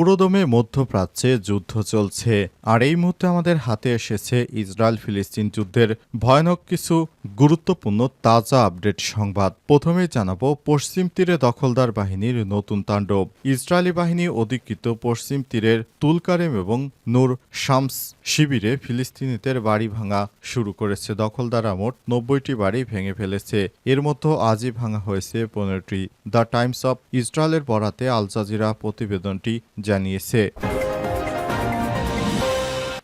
পুরোদমে মধ্যপ্রাচ্যে যুদ্ধ চলছে, আর এই মুহূর্তে আমাদের হাতে এসেছে ইসরায়েল ফিলিস্তিন যুদ্ধের ভয়ানক কিছু গুরুত্বপূর্ণ তাজা আপডেট সংবাদ। প্রথমে জানাব, পশ্চিম তীরে দখলদার বাহিনীর নতুন তাণ্ডব। ইসরায়েলি বাহিনী অধিকৃত পশ্চিম তীরের তুলকারেম এবং নূর শামস শিবিরে ফিলিস্তিনিদের বাড়ি ভাঙা শুরু করেছে। দখলদাররা মোট নব্বইটি বাড়ি ভেঙে ফেলেছে। এর মধ্যে আজই ভাঙা হয়েছে পনেরোটি। দ্য টাইমস অব ইসরায়েলের বরাতে আল জাজিরা প্রতিবেদনটি জানিয়েছে।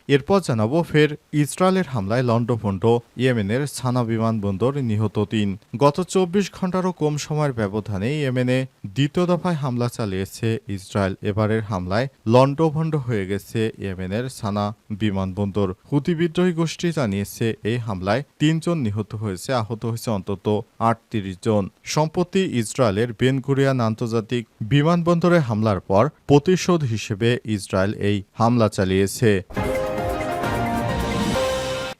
এরপর জানাব ফের ইসরায়েলের হামলায় লন্ডভন্ড ইয়েমেনের সানা বিমানবন্দর নিহত তিন। গত চব্বিশ ঘন্টারও কম সময়ের ব্যবধানে ইয়েমেনে দ্বিতীয় দফায় হামলা চালিয়েছে ইসরায়েল। এবারের হামলায় লন্ডভন্ড হয়ে গেছে ইয়েমেনের সানা বিমানবন্দর হুতি বিদ্রোহী গোষ্ঠী জানিয়েছে এই হামলায় তিনজন নিহত হয়েছে, আহত হয়েছে অন্তত আটত্রিশ জন। সম্প্রতি ইসরায়েলের বেনগুরিয়ান আন্তর্জাতিক বিমানবন্দরে হামলার পর প্রতিশোধ হিসেবে ইসরায়েল এই হামলা চালিয়েছে।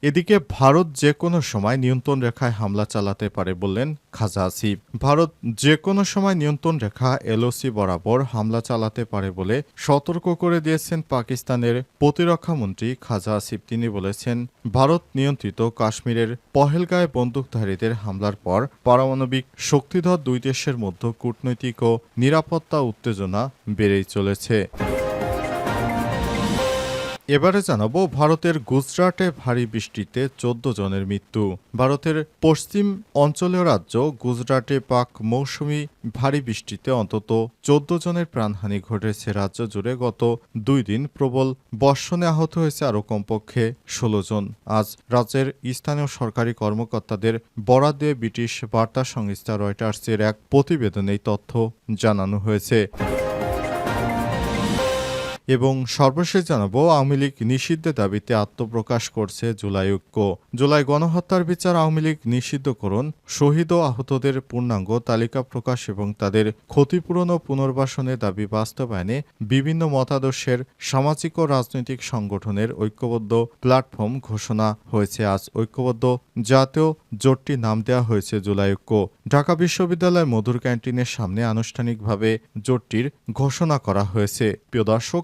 এদিকে ভারত যে কোনো সময় নিয়ন্ত্রণ রেখায় হামলা চালাতে পারে বললেন খাজা আসিফ ভারত যে কোনো সময় নিয়ন্ত্রণ রেখা এলওসি বরাবর হামলা চালাতে পারে বলে সতর্ক করে দিয়েছেন পাকিস্তানের প্রতিরক্ষা মন্ত্রী খাজা আসিফ তিনি বলেছেন, ভারত নিয়ন্ত্রিত কাশ্মীরের পহেলগায় বন্দুকধারীদের হামলার পর পারমাণবিক শক্তিধর দুই দেশের মধ্যে কূটনৈতিক ও নিরাপত্তা উত্তেজনা বেড়েই চলেছে। এবারে জানাব, ভারতের গুজরাটে ভারী বৃষ্টিতে চোদ্দ জনের মৃত্যু। ভারতের পশ্চিম অঞ্চলীয় রাজ্য গুজরাটে পাক মৌসুমি ভারী বৃষ্টিতে অন্তত চোদ্দ জনের প্রাণহানি ঘটেছে। রাজ্য জুড়ে গত দুই দিন প্রবল বর্ষণে আহত হয়েছে আরও কমপক্ষে ষোলো জন। আজ রাজ্যের স্থানীয় সরকারি কর্মকর্তাদের বরাদ দিয়ে ব্রিটিশ বার্তা সংস্থা রয়টার্সের এক প্রতিবেদনে তথ্য জানানো হয়েছে। এবং সর্বশেষ জানাব, আওয়ামী লীগ নিষিদ্ধের দাবিতে আত্মপ্রকাশ করছে জুলাই ঐক্য। জুলাই গণহত্যার বিচার আওয়ামী লীগ নিষিদ্ধ করুন, শহীদ ও আহতদের পূর্ণাঙ্গ তালিকা প্রকাশ এবং তাদের ক্ষতিপূরণ ও পুনর্বাসনের দাবি বাস্তবায়নে বিভিন্ন মতাদর্শের সামাজিক ও রাজনৈতিক সংগঠনের ঐক্যবদ্ধ প্ল্যাটফর্ম ঘোষণা হয়েছে। আজ ঐক্যবদ্ধ জাতীয় জোটটির নাম দেওয়া হয়েছে জুলাই ঐক্য। ঢাকা বিশ্ববিদ্যালয়ের মধুর ক্যান্টিনের সামনে আনুষ্ঠানিকভাবে জোটটির ঘোষণা করা হয়েছে। প্রিয় দর্শক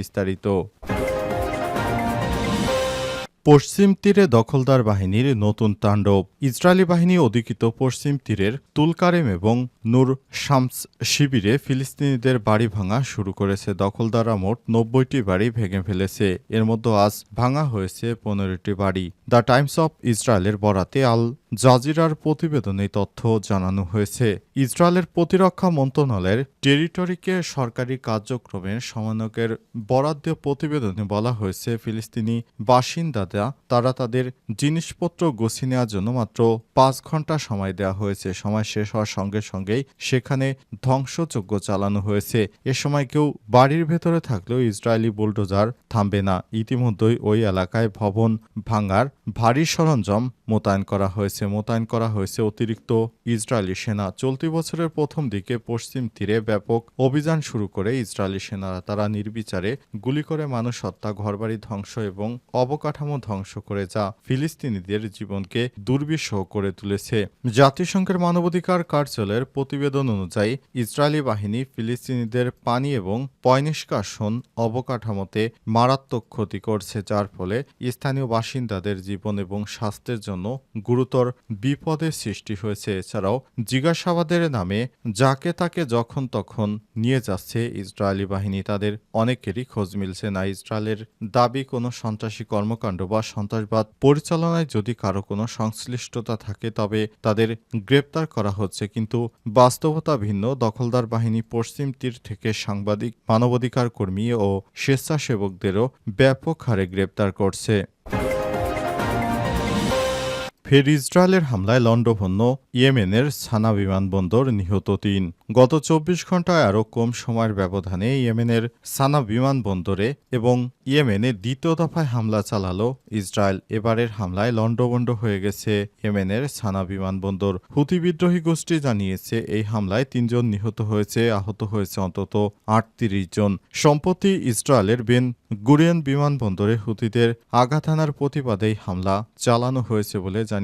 বিস্তারিত। পশ্চিম তীরে দখলদার বাহিনীর নতুন তাণ্ডব। ইসরায়েলি বাহিনী অধিকৃত পশ্চিম তীরের তুলকারেম এবং নূর শামস শিবিরে ফিলিস্তিনিদের বাড়ি ভাঙা শুরু করেছে। দখলদাররা মোট নব্বইটি বাড়ি ভেঙে ফেলেছে। এর মধ্যে আজ ভাঙা হয়েছে পনেরোটি বাড়ি। দ্য টাইমস অফ ইসরায়েলের বরাতে আল জাজিরার প্রতিবেদনে তথ্য জানানো হয়েছে। ইসরায়েলের প্রতিরক্ষা মন্ত্রণালয়ের টেরিটরিকে সরকারি কার্যক্রমের সমন্বয়কের বরাদ্দ প্রতিবেদনে বলা হয়েছে, ফিলিস্তিনি বাসিন্দারা, তারা তাদের জিনিসপত্র গুছিয়ে নেওয়ার জন্য মাত্র পাঁচ ঘণ্টা সময় দেওয়া হয়েছে। সময় শেষ হওয়ার সঙ্গে সঙ্গেই সেখানে ধ্বংসযজ্ঞ চালানো হয়েছে। এ সময় কেউ বাড়ির ভেতরে থাকলেও ইসরায়েলি বুলডোজার থামবে না। ইতিমধ্যেই ওই এলাকায় ভবন ভাঙার ভারী সরঞ্জাম মোতায়েন করা হয়েছে। মোতায়েন করা হয়েছে অতিরিক্ত ইসরায়েলি সেনা। চলতি বছরের প্রথম দিকে পশ্চিম তীরে ব্যাপক অভিযান শুরু করে ইসরায়েলি সেনারা। তারা নির্বিচারে গুলি করে মানুষ হত্যা ঘরবাড়ি ধ্বংস এবং অবকাঠামো ধ্বংস করে যা ফিলিস্তিনিদের জীবনকে দুর্বিষহ করে তুলেছে। জাতিসংঘের মানবাধিকার কার্যালয়ের প্রতিবেদন অনুযায়ী, ইসরায়েলি বাহিনী ফিলিস্তিনিদের পানি এবং পয়নিষ্কাশন অবকাঠামোতে মারাত্মক ক্ষতি করছে, যার ফলে স্থানীয় বাসিন্দাদের জীবন এবং স্বাস্থ্যের জন্য গুরুতর বিপদের সৃষ্টি হয়েছে। এছাড়াও জিজ্ঞাসাবাদের নামে যাকে তাকে যখন তখন নিয়ে যাচ্ছে ইসরায়েলি বাহিনী, তাদের অনেকেরই খোঁজ মিলছে না। ইসরায়েলের দাবি, কোনো সন্ত্রাসী কর্মকাণ্ড বা সন্ত্রাসবাদ পরিচালনায় যদি কারও কোনো সংশ্লিষ্টতা থাকে, তবে তাদের গ্রেপ্তার করা হচ্ছে। কিন্তু বাস্তবতা ভিন্ন। দখলদার বাহিনী পশ্চিম তীর থেকে সাংবাদিক মানবাধিকার কর্মী ও স্বেচ্ছাসেবকদেরও ব্যাপক হারে গ্রেপ্তার করছে। ফের ইসরায়েলের হামলায় লণ্ডভন্য ইয়েমেনের সানা বিমানবন্দর নিহত তিন। গত চব্বিশ ঘন্টায় আরও কম সময়ের ব্যবধানে ইয়েমেনের সানা বিমানবন্দরে এবং ইয়েমেনে দ্বিতীয় দফায় হামলা চালালো ইসরায়েল। এবারের হামলায় লণ্ডভণ্ড হয়ে গেছে ইয়েমেনের সানা বিমানবন্দর। হুতি বিদ্রোহী গোষ্ঠী জানিয়েছে, এই হামলায় তিনজন নিহত হয়েছে, আহত হয়েছে অন্তত আটত্রিশ জন। সম্প্রতি ইসরায়েলের বেন গুরিয়ান বিমানবন্দরে হুতিদের আঘাত হানার প্রতিবাদেই হামলা চালানো হয়েছে বলে জানিয়েছে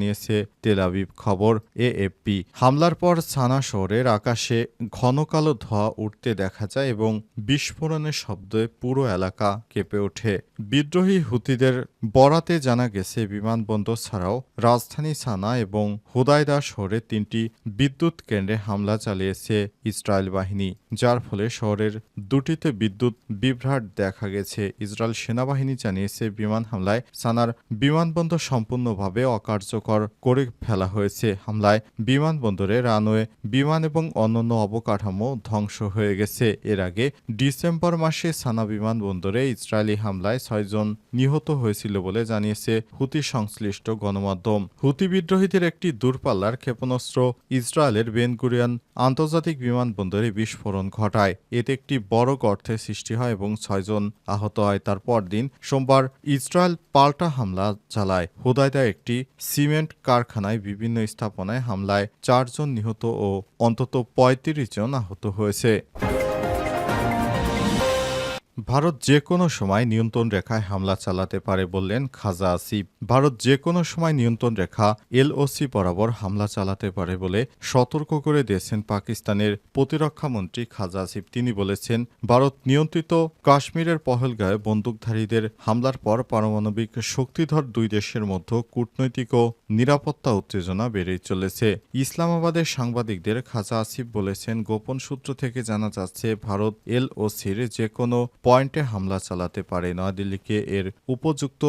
তেলাবিব খবর এএফপি। হামলার পর সানা শহরের আকাশে ঘন কালো ধোঁয়া উঠতে দেখা যায় এবং বিস্ফোরণের শব্দে পুরো এলাকা কেঁপে ওঠে। বিদ্রোহী হুতিদের বরাতে জানা গেছে, বিমানবন্দর ছাড়াও রাজধানী সানা এবং হুদায়দা শহরে তিনটি বিদ্যুৎ কেন্দ্রে হামলা চালিয়েছে ইসরায়েল বাহিনী, যার ফলে শহরের দুটিতে বিদ্যুৎ বিভ্রাট দেখা গেছে। ইসরায়েল সেনাবাহিনী জানিয়েছে, বিমান হামলায় সানার বিমানবন্দর সম্পূর্ণভাবে অকার্যকর। করে ফেলা হয়েছে। হামলায় বিমানবন্দরে, রানওয়ে, বিমান এবং অন্যান্য অবকাঠামো ধ্বংস হয়ে গেছে। এর আগে ডিসেম্বর মাসে সানা বিমানবন্দরে ইসরায়েলি হামলায় ছয়জন নিহত হয়েছিল বলে জানিয়েছে হুতি সংশ্লিষ্ট গণমাধ্যম। হুতি বিদ্রোহীদের একটি দূরপাল্লার ক্ষেপণাস্ত্র ইসরায়েলের বেনগুরিয়ান আন্তর্জাতিক বিমানবন্দরে বিস্ফোরণ ঘটায়। এতে একটি বড় গর্তের সৃষ্টি হয় এবং ছয়জন আহত হয়। তার পরদিন সোমবার ইসরায়েল পাল্টা হামলা চালায়। হুদায়দা একটি সিমেন্ট কারখানায় বিভিন্ন স্থাপনায় হামলায় চারজন নিহত ও অন্তত পঁয়ত্রিশ জন আহত হয়েছে। ভারত যে কোনো সময় নিয়ন্ত্রণ রেখায় হামলা চালাতে পারে বললেন খাজা আসিফ। ভারত যে কোনো সময় নিয়ন্ত্রণ রেখা এলওসি বরাবর হামলা চালাতে পারে বলে সতর্ক করে দিয়েছেন পাকিস্তানের প্রতিরক্ষা মন্ত্রী খাজা আসিফ। তিনি বলেছেন, ভারত নিয়ন্ত্রিত কাশ্মীরের পহলগাঁয়ে বন্দুকধারীদের হামলার পর পারমাণবিক শক্তিধর দুই দেশের মধ্যে কূটনৈতিক ও নিরাপত্তা উত্তেজনা বেড়েই চলেছে। ইসলামাবাদের সাংবাদিকদের খাজা আসিফ বলেছেন, গোপন সূত্র থেকে জানা যাচ্ছে, ভারত এলওসির যে কোনো পয়েন্টে হামলা চালাতে পারে। নয়াদিল্লিকে এর উপযুক্ত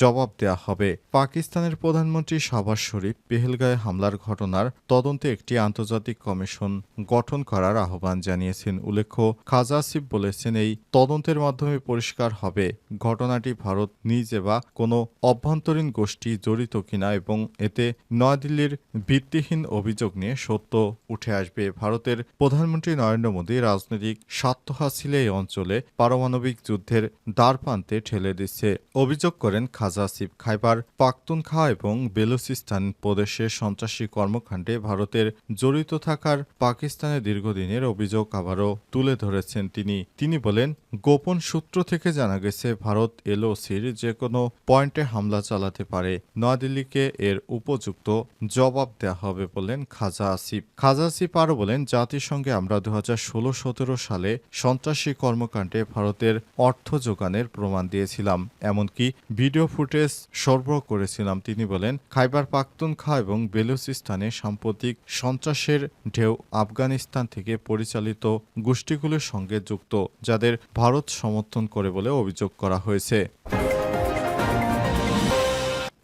জবাব দেয়া হবে। পাকিস্তানের প্রধানমন্ত্রী শাহবাজ শরীফ পেহেলগাঁয়ে হামলার ঘটনার তদন্তে একটি আন্তর্জাতিক কমিশন গঠন করার আহ্বান জানিয়েছেন। উল্লেখ্য, খাজা আসিফ বলেছেন, এই তদন্তের মাধ্যমে পরিষ্কার হবে। ঘটনাটি ভারত নিজে বা কোনো অভ্যন্তরীণ গোষ্ঠী জড়িত কিনা এবং এতে নয়াদিল্লির ভিত্তিহীন অভিযোগ নিয়ে সত্য উঠে আসবে। ভারতের প্রধানমন্ত্রী নরেন্দ্র মোদী রাজনৈতিক স্বার্থ হাসিলে এই অঞ্চলে পারমাণবিক যুদ্ধের দ্বারপ্রান্তে ঠেলে দিচ্ছে। অভিযোগ করেন খাজা আসিফ খাইবার, পাখতুনখা এবং বেলুচিস্তান প্রদেশের সন্ত্রাসী কর্মকাণ্ডে ভারতের জড়িত থাকার পাকিস্তানের দীর্ঘদিনের অভিযোগ আবারও তুলে ধরেছেন তিনি। তিনি বলেন, গোপন সূত্র থেকে জানা গেছে, ভারত এলওসির যে কোনো পয়েন্টে হামলা চালাতে পারে। নয়াদিল্লিকে এর উপযুক্ত জবাব দেওয়া হবে বলেন খাজা আসিফ খাজা আসিফ আরও বলেন, জাতিসংঘে আমরা দু হাজার ষোলো সতেরো সালে সন্ত্রাসী কর্মকাণ্ডে ভারতের অর্থ যোগানের প্রমাণ দিয়েছিলাম। এমনকি ভিডিও ফুটেজ সরবরাহ করেছিলাম। তিনি বলেন, খাইবার পাখতুনখা এবং বেলুচিস্তানে সাম্প্রতিক সন্ত্রাসের ঢেউ আফগানিস্তান থেকে পরিচালিত গোষ্ঠীগুলোর সঙ্গে যুক্ত, যাদের ভারত সমর্থন করে বলে অভিযোগ করা হয়েছে।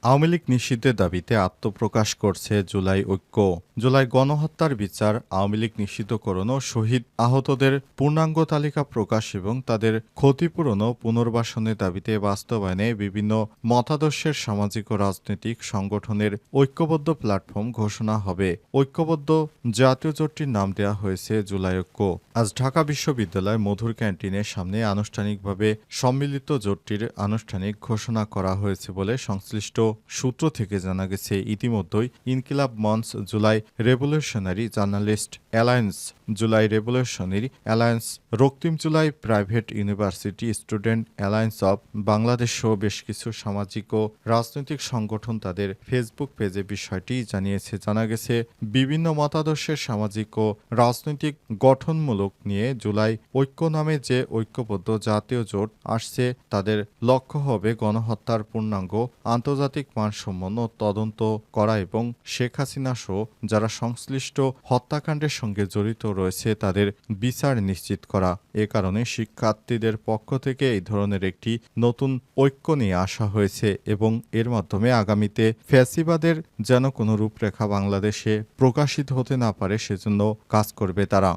আওয়ামী লীগ নিষিদ্ধের দাবিতে আত্মপ্রকাশ করছে জুলাই ঐক্য। জুলাই গণহত্যার বিচার আওয়ামী লীগ নিষিদ্ধকরণ ও শহীদ আহতদের পূর্ণাঙ্গ তালিকা প্রকাশ এবং তাদের ক্ষতিপূরণ ও পুনর্বাসনের দাবিতে বাস্তবায়নে বিভিন্ন মতাদর্শের সামাজিক ও রাজনৈতিক সংগঠনের ঐক্যবদ্ধ প্ল্যাটফর্ম ঘোষণা হবে। ঐক্যবদ্ধ জাতীয় জোটটির নাম দেওয়া হয়েছে জুলাই ঐক্য। আজ ঢাকা বিশ্ববিদ্যালয় মধুর ক্যান্টিনের সামনে আনুষ্ঠানিকভাবে সম্মিলিত জোটটির আনুষ্ঠানিক ঘোষণা করা হয়েছে বলে সংশ্লিষ্ট সূত্র থেকে জানা গেছে, ইতিমধ্যেই Inqilab Mancha July revolutionary journalist alliance, July revolutionary alliance, Raktim July private university student alliance of Bangladesh সহ বেশ কিছু সামাজিক ও রাজনৈতিক সংগঠন তাদের ফেসবুক পেজে বিষয়টি জানিয়েছে। জানা গেছে, বিভিন্ন মতাদর্শের সামাজিক ও রাজনৈতিক গঠনমূলক নিয়ে জুলাই ঐক্য নামে যে ঐক্যবদ্ধ জাতীয় জোট আসছে, তাদের লক্ষ্য হবে গণহত্যার পূর্ণাঙ্গ আন্তর্জাতিক মানসম্পন্ন তদন্ত করা এবং শেখ হাসিনা সহ যারা সংশ্লিষ্ট হত্যাকাণ্ডের সঙ্গে জড়িত রয়েছে, তাদের বিচার নিশ্চিত করা। এ কারণে শিক্ষার্থীদের পক্ষ থেকে এই ধরনের একটি নতুন ঐক্য নিয়ে আসা হয়েছে এবং এর মাধ্যমে আগামীতে ফ্যাসিবাদের যেন কোনো রূপরেখা বাংলাদেশে প্রকাশিত হতে না পারে, সেজন্য কাজ করবে তারা।